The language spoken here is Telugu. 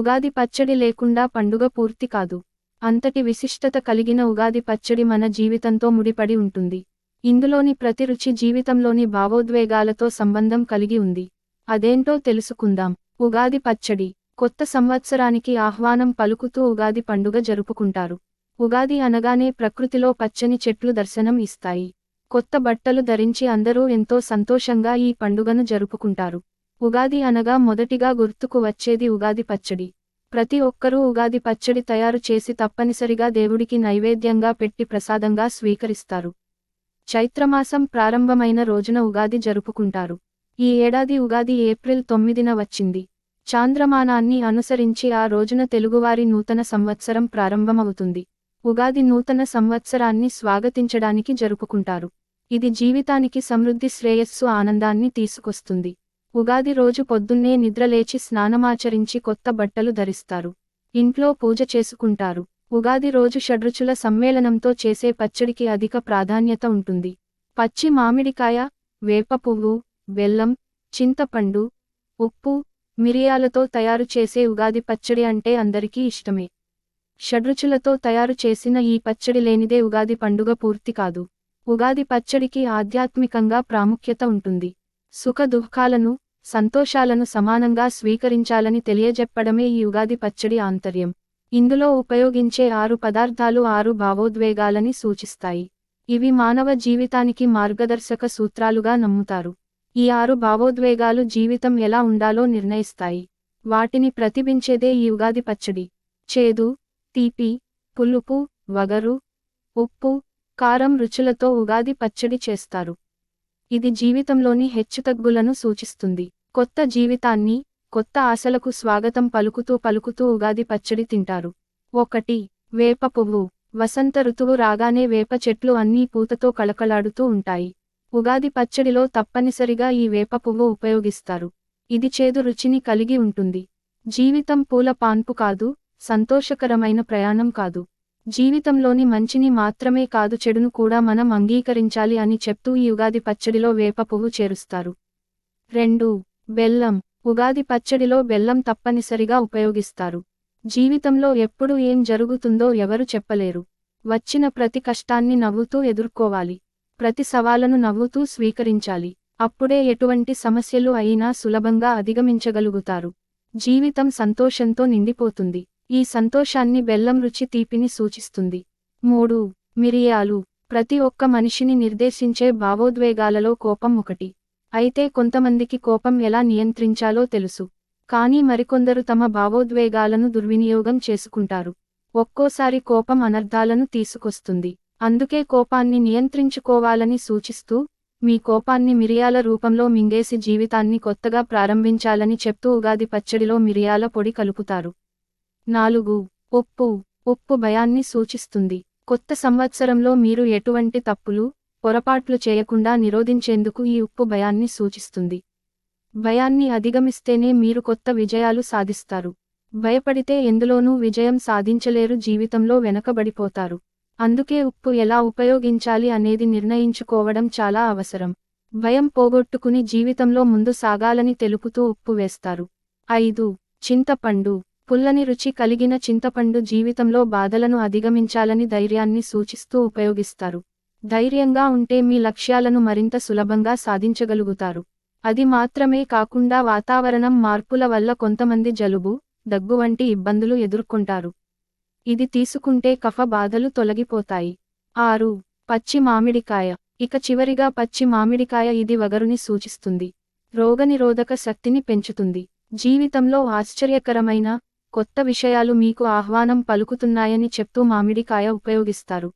ఉగాది పచ్చడి లేకుండా పండుగ పూర్తి కాదు. అంతటి విశిష్టత కలిగిన ఉగాది పచ్చడి మన జీవితంతో ముడిపడి ఉంటుంది. ఇందులోని ప్రతి రుచి జీవితంలోని భావోద్వేగాలతో సంబంధం కలిగి ఉంది. అదేంటో తెలుసుకుందాం. ఉగాది పచ్చడి. కొత్త సంవత్సరానికి ఆహ్వానం పలుకుతూ ఉగాది పండుగ జరుపుకుంటారు. ఉగాది అనగానే ప్రకృతిలో పచ్చని చెట్లు దర్శనం ఇస్తాయి. కొత్త బట్టలు ధరించి అందరూ ఎంతో సంతోషంగా ఈ పండుగను జరుపుకుంటారు. ఉగాది అనగా మొదటిగా గుర్తుకు వచ్చేది ఉగాది పచ్చడి. ప్రతి ఒక్కరూ ఉగాది పచ్చడి తయారు చేసి తప్పనిసరిగా దేవుడికి నైవేద్యంగా పెట్టి ప్రసాదంగా స్వీకరిస్తారు. చైత్రమాసం ప్రారంభమైన రోజున ఉగాది జరుపుకుంటారు. ఈ ఏడాది ఉగాది ఏప్రిల్ తొమ్మిదిన వచ్చింది. చాంద్రమానాన్ని అనుసరించి ఆ రోజున తెలుగువారి నూతన సంవత్సరం ప్రారంభమవుతుంది. ఉగాది నూతన సంవత్సరాన్ని స్వాగతించడానికి జరుపుకుంటారు. ఇది జీవితానికి సమృద్ధి శ్రేయస్సు ఆనందాన్ని తీసుకొస్తుంది. ఉగాది రోజు పొద్దున్నే నిద్రలేచి స్నానమాచరించి కొత్త బట్టలు ధరిస్తారు. ఇంట్లో పూజ చేసుకుంటారు. ఉగాది రోజు షడ్రుచుల సమ్మేళనంతో చేసే పచ్చడికి అధిక ప్రాధాన్యత ఉంటుంది. పచ్చి మామిడికాయ వేప పువ్వు బెల్లం చింతపండు ఉప్పు మిరియాలతో తయారు చేసే ఉగాది పచ్చడి అంటే అందరికీ ఇష్టమే. షడ్రుచులతో తయారు చేసిన ఈ పచ్చడి లేనిదే ఉగాది పండుగ పూర్తి కాదు. ఉగాది పచ్చడికి ఆధ్యాత్మికంగా ప్రాముఖ్యత ఉంటుంది. సుఖ దుఃఖాలను సంతోషాలను సమానంగా స్వీకరించాలని తెలియజెప్పడమే ఈ ఉగాది పచ్చడి ఆంతర్యం. ఇందులో ఉపయోగించే ఆరు పదార్థాలు ఆరు భావోద్వేగాలని సూచిస్తాయి. ఇవి మానవ జీవితానికి మార్గదర్శక సూత్రాలుగా నమ్ముతారు. ఈ ఆరు భావోద్వేగాలు జీవితం ఎలా ఉండాలో నిర్ణయిస్తాయి. వాటిని ప్రతిబించేదే ఈ ఉగాది పచ్చడి. చేదు తీపి పులుపు వగరు ఉప్పు కారం రుచులతో ఉగాది పచ్చడి చేస్తారు. ఇది జీవితంలోని హెచ్చుతగ్గులను సూచిస్తుంది. కొత్త జీవితాన్ని కొత్త ఆశలకు స్వాగతం పలుకుతూ పలుకుతూ ఉగాది పచ్చడి తింటారు. ఒకటి వేప పువ్వు. వసంత ఋతువు రాగానే వేప చెట్లు అన్నీ పూతతో కళకళాడుతూ ఉంటాయి. ఉగాది పచ్చడిలో తప్పనిసరిగా ఈ వేప పువ్వు ఉపయోగిస్తారు. ఇది చేదు రుచిని కలిగి ఉంటుంది. జీవితం పూల పాన్పు కాదు సంతోషకరమైన ప్రయాణం కాదు. జీవితంలోని మంచిని మాత్రమే కాదు చెడును కూడా మనం అంగీకరించాలి అని చెప్తూ ఈ ఉగాది పచ్చడిలో వేప పువ్వు చేరుస్తారు. రెండు బెల్లం. ఉగాది పచ్చడిలో బెల్లం తప్పనిసరిగా ఉపయోగిస్తారు. జీవితంలో ఎప్పుడు ఏం జరుగుతుందో ఎవరు చెప్పలేరు. వచ్చిన ప్రతి కష్టాన్ని నవ్వుతూ ఎదుర్కోవాలి. ప్రతి సవాలను నవ్వుతూ స్వీకరించాలి. అప్పుడే ఎటువంటి సమస్యలు అయినా సులభంగా అధిగమించగలుగుతారు. జీవితం సంతోషంతో నిండిపోతుంది. ఈ సంతోషాన్ని బెల్లం రుచి తీపిని సూచిస్తుంది. మూడు మిరియాలు. ప్రతి ఒక్క మనిషిని నిర్దేశించే భావోద్వేగాలలో కోపం ఒకటి. అయితే కొంతమందికి కోపం ఎలా నియంత్రించాలో తెలుసు. కానీ మరికొందరు తమ భావోద్వేగాలను దుర్వినియోగం చేసుకుంటారు. ఒక్కోసారి కోపం అనర్థాలను తీసుకొస్తుంది. అందుకే కోపాన్ని నియంత్రించుకోవాలని సూచిస్తూ మీ కోపాన్ని మిరియాల రూపంలో మింగేసి జీవితాన్ని కొత్తగా ప్రారంభించాలని చెప్తూ ఉగాది పచ్చడిలో మిరియాల పొడి కలుపుతారు. నాలుగు ఉప్పు ఉప్పు భయాన్ని సూచిస్తుంది. కొత్త సంవత్సరంలో మీరు ఎటువంటి తప్పులు పొరపాట్లు చేయకుండా నిరోధించేందుకు ఈ ఉప్పు భయాన్ని సూచిస్తుంది. భయాన్ని అధిగమిస్తేనే మీరు కొత్త విజయాలు సాధిస్తారు. భయపడితే ఎందులోనూ విజయం సాధించలేరు జీవితంలో వెనకబడిపోతారు. అందుకే ఉప్పు ఎలా ఉపయోగించాలి అనేది నిర్ణయించుకోవడం చాలా అవసరం. భయం పోగొట్టుకుని జీవితంలో ముందు సాగాలని తెలుపుతూ ఉప్పు వేస్తారు. ఐదు చింతపండు. పుల్లని రుచి కలిగిన చింతపండు జీవితంలో బాధలను అధిగమించాలని ధైర్యాన్ని సూచిస్తూ ఉపయోగిస్తారు. ధైర్యంగా ఉంటే మీ లక్ష్యాలను మరింత సులభంగా సాధించగలుగుతారు. అది మాత్రమే కాకుండా వాతావరణం మార్పుల వల్ల కొంతమంది జలుబు దగ్గు వంటి ఇబ్బందులు ఎదుర్కొంటారు. ఇది తీసుకుంటే కఫ బాధలు తొలగిపోతాయి. ఆరు పచ్చి మామిడికాయ. ఇక చివరిగా పచ్చి మామిడికాయ ఇది వగరుని సూచిస్తుంది. రోగనిరోధక శక్తిని పెంచుతుంది. జీవితంలో ఆశ్చర్యకరమైన కొత్త విషయాలు మీకు ఆహ్వానం పలుకుతున్నాయని చెప్తూ మామిడికాయ ఉపయోగిస్తారు.